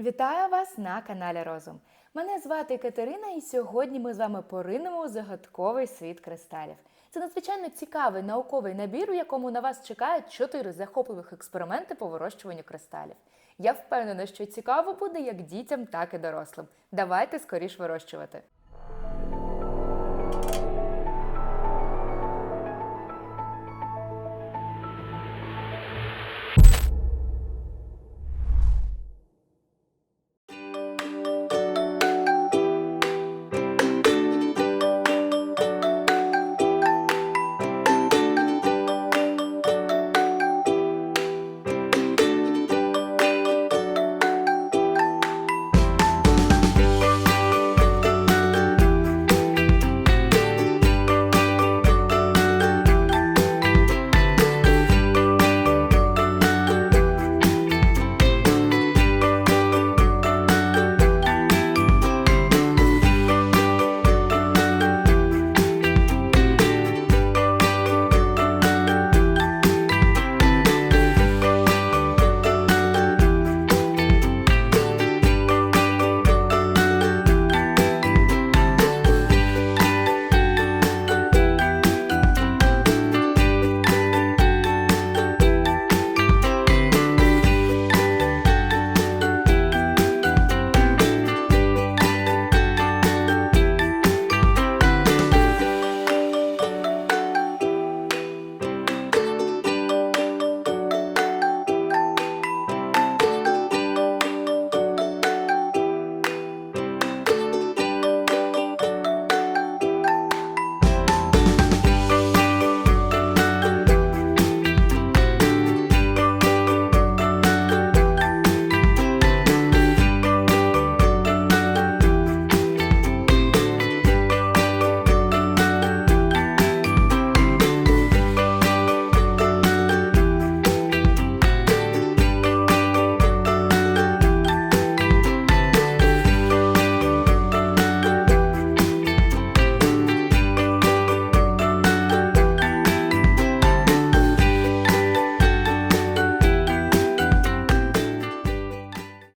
Вітаю вас на каналі Розум. Мене звати Катерина, і сьогодні ми з вами поринемо у загадковий світ кристалів. Це надзвичайно цікавий науковий набір, у якому на вас чекають чотири захопливих експерименти по вирощуванню кристалів. Я впевнена, що цікаво буде як дітям, так і дорослим. Давайте скоріш вирощувати.